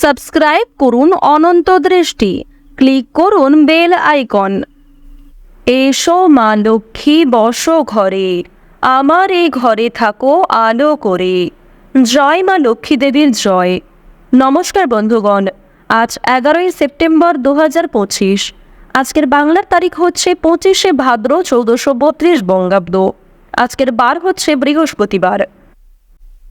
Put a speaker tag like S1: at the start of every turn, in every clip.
S1: Subscribe করুন অনন্ত দৃষ্টি। Click করুন বেল আইকন। এসো মা লক্ষ্মী, বসো ঘরে। আমার এই ঘরে থাকো আলো করে। জয় মা লক্ষ্মী দেবীর জয়। নমস্কার বন্ধুগণ, আজ এগারোই সেপ্টেম্বর দু হাজার পঁচিশ। আজকের বাংলার তারিখ হচ্ছে পঁচিশে ভাদ্র চৌদ্দশো বত্রিশ বঙ্গাব্দ। আজকের বার হচ্ছে বৃহস্পতিবার।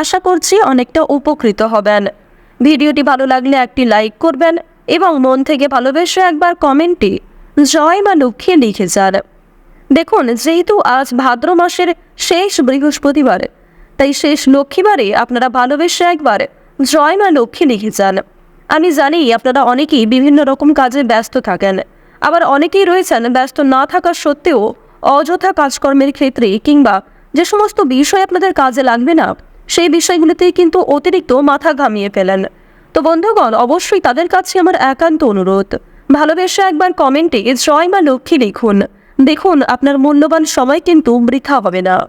S1: আশা করছি অনেকটা উপকৃত হবেন। ভিডিওটি ভালো লাগলে একটি লাইক করবেন এবং মন থেকে ভালোবেসে একবার কমেন্টে জয় মা লক্ষ্মী লিখে যান। দেখুন, যেহেতু আজ ভাদ্র মাসের শেষ বৃহস্পতিবার, তাই শেষ লক্ষ্মীবারে আপনারা ভালোবেসে একবার জয় মা লক্ষ্মী লিখে যান। আমি জানি আপনারা অনেকেই বিভিন্ন রকম কাজে ব্যস্ত থাকেন। আবার অনেকেই রয়েছেন ব্যস্ত না থাকা সত্ত্বেও অযথা কাজকর্মের ক্ষেত্রে কিংবা যে সমস্ত বিষয় আপনাদের কাজে লাগবে না সেই বিষয়গুলিতেই কিন্তু অতিরিক্ত মাথা ঘামিয়ে ফেলেন। তো বন্ধুগণ, অবশ্যই তাদের কাছে আমার একান্ত অনুরোধ। ভালোবেসে একবার কমেন্টে জয় মা লক্ষ্মী লিখুন। দেখুন, আপনার মূল্যবান সময় কিন্তু বৃথা হবে না।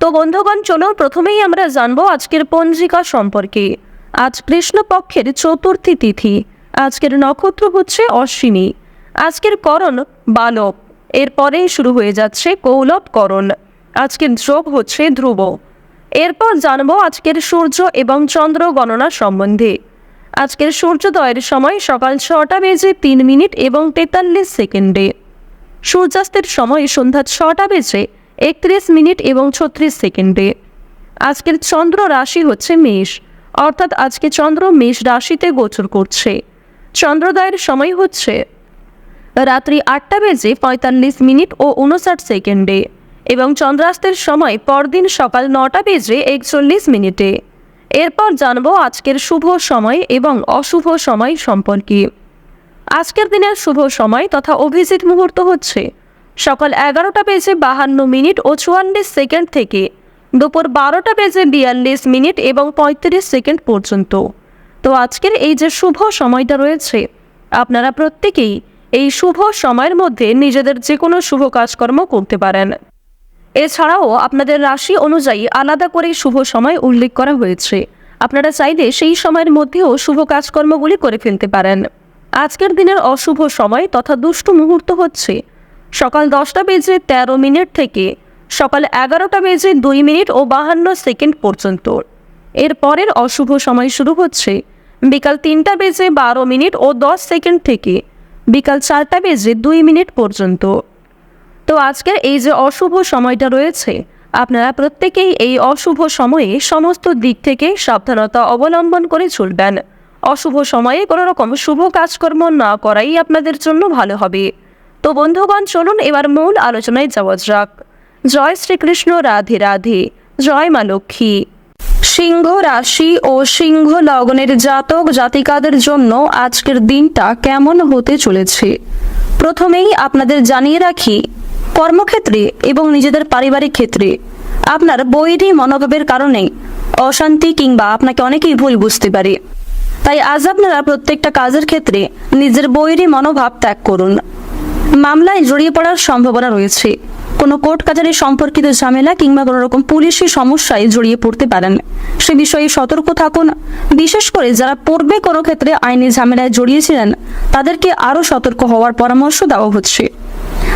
S1: তো বন্ধুগণ চলো প্রথমেই আমরা জানব আজকের পঞ্জিকা সম্পর্কে। আজ কৃষ্ণপক্ষের চতুর্থী তিথি। আজকের নক্ষত্র হচ্ছে অশ্বিনী। আজকের করণ বালক। এরপরেই শুরু হয়ে যাচ্ছে কৌলব করণ আজকের যোগ হচ্ছে ধ্রুব। এরপর জানব আজকের সূর্য এবং চন্দ্র গণনা সম্বন্ধে। আজকের সূর্যোদয়ের সময় সকাল ছটা বেজে তিন মিনিট এবং তেতাল্লিশ সেকেন্ডে। সূর্যাস্তের সময় সন্ধ্যা ছটা বেজে একত্রিশ মিনিট এবং ছত্রিশ সেকেন্ডে। আজকের চন্দ্র রাশি হচ্ছে মেষ, অর্থাৎ আজকে চন্দ্র মেষ রাশিতে গোচর করছে। চন্দ্রোদয়ের সময় হচ্ছে রাত্রি আটটা বেজে পঁয়তাল্লিশ মিনিট ও উনষাট সেকেন্ডে। এবং চন্দ্রাস্তের সময় পরদিন সকাল নটা বেজে একচল্লিশ মিনিটে। এরপর জানব আজকের শুভ সময় এবং অশুভ সময় সম্পর্কে। আজকের দিনের শুভ সময় তথা অভিজিৎ মুহূর্ত হচ্ছে। সকাল এগারোটা বেজে বাহান্ন মিনিট ও চুয়াল্লিশ সেকেন্ড থেকে দুপুর বারোটা বেজে বিয়াল্লিশ মিনিট এবং পঁয়ত্রিশ সেকেন্ড পর্যন্ত। তো আজকের এই যে শুভ সময়টা রয়েছে, আপনারা প্রত্যেকেই এই শুভ সময়ের মধ্যে নিজেদের যে কোনো শুভ কাজকর্ম করতে পারেন। এছাড়াও আপনাদের রাশি অনুযায়ী আলাদা করে শুভ সময় উল্লেখ করা হয়েছে। আপনারা চাইলে সেই সময়ের মধ্যেও শুভ কাজকর্মগুলি করে ফেলতে পারেন। আজকের দিনের অশুভ সময় তথা দুষ্টু মুহূর্ত হচ্ছে। সকাল দশটা বেজে তেরো মিনিট থেকে সকাল এগারোটা বেজে দুই মিনিট ও বাহান্ন সেকেন্ড পর্যন্ত। এর পরের অশুভ সময় শুরু হচ্ছে বিকাল তিনটা বেজে বারো মিনিট ও দশ সেকেন্ড থেকে বিকাল চারটা বেজে দুই মিনিট পর্যন্ত। তো আজকের এই যে অশুভ সময়টা রয়েছে, আপনারা প্রত্যেকেই এই অশুভ সময়ে সমস্ত দিক থেকে সাবধানতা অবলম্বন করে চলবেন। অশুভ সময়ে কোনো রকম শুভ কাজকর্ম না করাই আপনাদের জন্য ভালো হবে। তো বন্ধুগণ, চলুন এবার মূল আলোচনায় যাওয়া যাক। জয় শ্রীকৃষ্ণ, রাধে রাধে। জয় মা লক্ষ্মী। সিংহ রাশি ও সিংহ লগ্নের জাতক জাতিকাদের জন্য আজকের দিনটা কেমন হতে চলেছে? প্রথমেই আপনাদের জানিয়ে রাখি কর্মক্ষেত্রে এবং নিজেদের পারিবারিক ক্ষেত্রে আপনার বৈরী মনোভাবের কারণে অশান্তি কিংবা আপনাকে অনেকেই ভুল বুঝতে পারে। তাই আজ আপনারা প্রত্যেকটা কাজের ক্ষেত্রে নিজের বৈরী মনোভাব ত্যাগ করুন। মামলায় জড়িয়ে পড়ার সম্ভাবনা রয়েছে। কোনো কোর্ট কাজারি সম্পর্কিত ঝামেলা কিংবা কোনো রকম পুলিশি সমস্যায় জড়িয়ে পড়তে পারেন। সে বিষয়ে সতর্ক থাকুন। বিশেষ করে যারা পূর্বে কোনো ক্ষেত্রে আইনি ঝামেলায় জড়িয়েছিলেন, তাদেরকে আরও সতর্ক হওয়ার পরামর্শ দেওয়া হচ্ছে।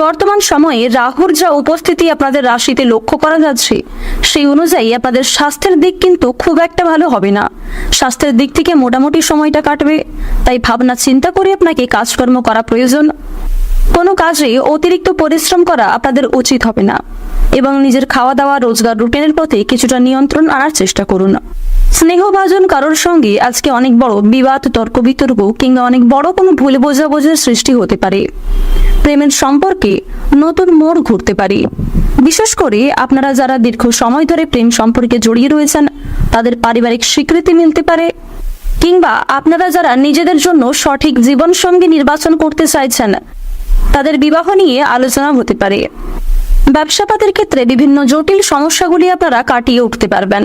S1: বর্তমান সময়ে রাহুর যা উপস্থিতি আপনাদের রাশিতে লক্ষ্য করা যাচ্ছে, সেই অনুযায়ী আপনাদের স্বাস্থ্যের দিক কিন্তু খুব একটা ভালো হবে না। স্বাস্থ্যের দিক থেকে মোটামুটি সময়টা কাটবে, তাই ভাবনা চিন্তা করে আপনাকে কাজকর্ম করা প্রয়োজন। কোনো কাজে অতিরিক্ত পরিশ্রম করা আপনাদের উচিত হবে না, এবং নিজের খাওয়া দাওয়া রোজগার রুটিনের প্রতি কিছুটা নিয়ন্ত্রণ আনার চেষ্টা করুন। স্নেহভাজন কারোর সঙ্গে আজকে অনেক বড় বিবাদ তর্ক বিতর্ক কিংবা অনেক বড় কোনো ভুল বোঝাবুঝির সৃষ্টি হতে পারে। প্রেমের সম্পর্কে নতুন মোড় ঘুরতে পারে। বিশেষ করে আপনারা যারা দীর্ঘ সময় ধরে প্রেম সম্পর্কে জড়িয়ে রয়েছেন, তাদের পারিবারিক স্বীকৃতি মিলতে পারে। কিংবা আপনারা যারা নিজেদের জন্য সঠিক জীবনসঙ্গী নির্বাচন করতে চাইছেন, তাদের বিবাহ নিয়ে আলোচনা হতে পারে। ব্যবসাপাতের ক্ষেত্রে বিভিন্ন জটিল সমস্যাগুলি আপনারা কাটিয়ে উঠতে পারবেন।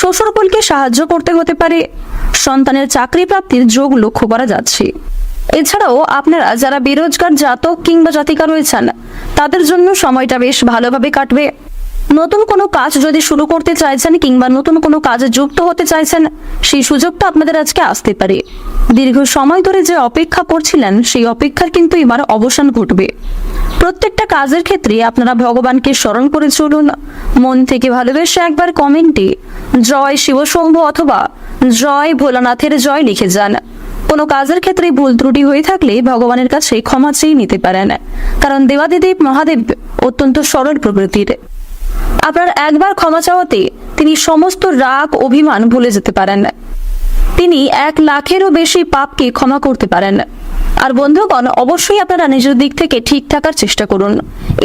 S1: শ্বশুরকুলকে সাহায্য করতে হতে পারে। সন্তানের চাকরি প্রাপ্তির যোগ লক্ষ্য করা যাচ্ছে। এছাড়াও আপনারা যারা বেরোজগার জাতক কিংবা জাতিকা রয়েছেন, তাদের জন্য সময়টা বেশ ভালোভাবে কাটবে। নতুন কোনো কাজ যদি শুরু করতে চাইছেন কিংবা নতুন কোনো কাজে যুক্ত হতে চাইছেন, সেই সুযোগটা আপনাদের আজকে আসতে পারে। দীর্ঘ সময় ধরে যে অপেক্ষা করছিলেন, সেই অপেক্ষার কিন্তু এবার অবসান ঘটবে। প্রত্যেকটা কাজের ক্ষেত্রে আপনারা ভগবানকে স্মরণ করে চলুন। মন থেকে ভালোবেসে একবার কমেন্টে, জয় শিবশম্ভু অথবা, জয় ভোলানাথের জয় লিখে যান। কোনো কাজের ক্ষেত্রে ভুল ত্রুটি হয়ে থাকলে ভগবানের কাছে ক্ষমা চেয়ে নিতে পারেন। কারণ দেবাদিদেব মহাদেব অত্যন্ত সরল প্রকৃতির। আপনার একবার ক্ষমা চাওয়াতে তিনি সমস্ত রাগ, অভিমান ভুলে যেতে পারেন। তিনি এক লাখেরও বেশি পাপকে ক্ষমা করতে পারেন। আর বন্ধুগণ, অবশ্যই আপনারা নিজের দিক থেকে ঠিক থাকার চেষ্টা করুন।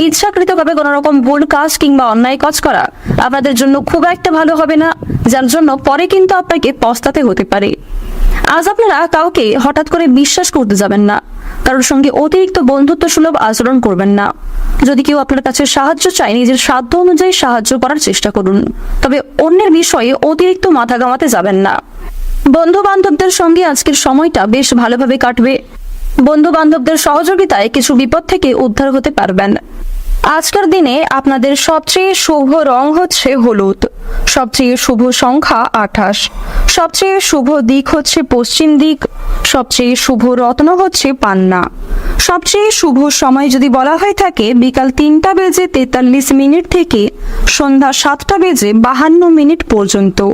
S1: ইচ্ছাকৃতভাবে কোনো রকম ভুল কাজ কিংবা অন্যায় কাজ করা আপনাদের জন্য খুব একটা ভালো হবে না, যার জন্য পরে কিন্তু আপনাকে পস্তাতে হতে পারে। আজ আপনারা কাউকে হঠাৎ করে বিশ্বাস করতে যাবেন না, কারোর সঙ্গে অতিরিক্ত বন্ধুত্ব সুলভ আচরণ করবেন না। যদি কেউ আপনার কাছে সাহায্য চায়, নিজের সাধ্য অনুযায়ী সাহায্য করার চেষ্টা করুন। তবে অন্যের বিষয়ে অতিরিক্ত মাথা গামাতে যাবেন না। বন্ধু বান্ধবদের সঙ্গে আজকের সময়টা বেশ ভালোভাবে কাটবে। বন্ধু বান্ধবদের সহযোগিতায় কিছু বিপদ থেকে উদ্ধার হতে পারবেন। আজকের দিনে আপনাদের সবচেয়ে শুভ রং হচ্ছে হলুদ। সবচেয়ে শুভ সংখ্যা আঠাশ। সবচেয়ে শুভ দিক হচ্ছে পশ্চিম দিক। সবচেয়ে শুভ রত্ন হচ্ছে পান্না। সবচেয়ে শুভ সময় যদি বলা হয়ে থাকে, বিকাল তিনটা বেজে তেতাল্লিশ মিনিট থেকে সন্ধ্যা সাতটা বেজে বাহান্ন মিনিট পর্যন্ত।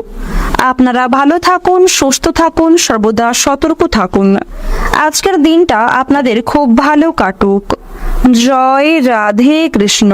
S1: আপনারা ভালো থাকুন, সুস্থ থাকুন, সর্বদা সতর্ক থাকুন। আজকের দিনটা আপনাদের খুব ভালো কাটুক। জয় রাধে কৃষ্ণ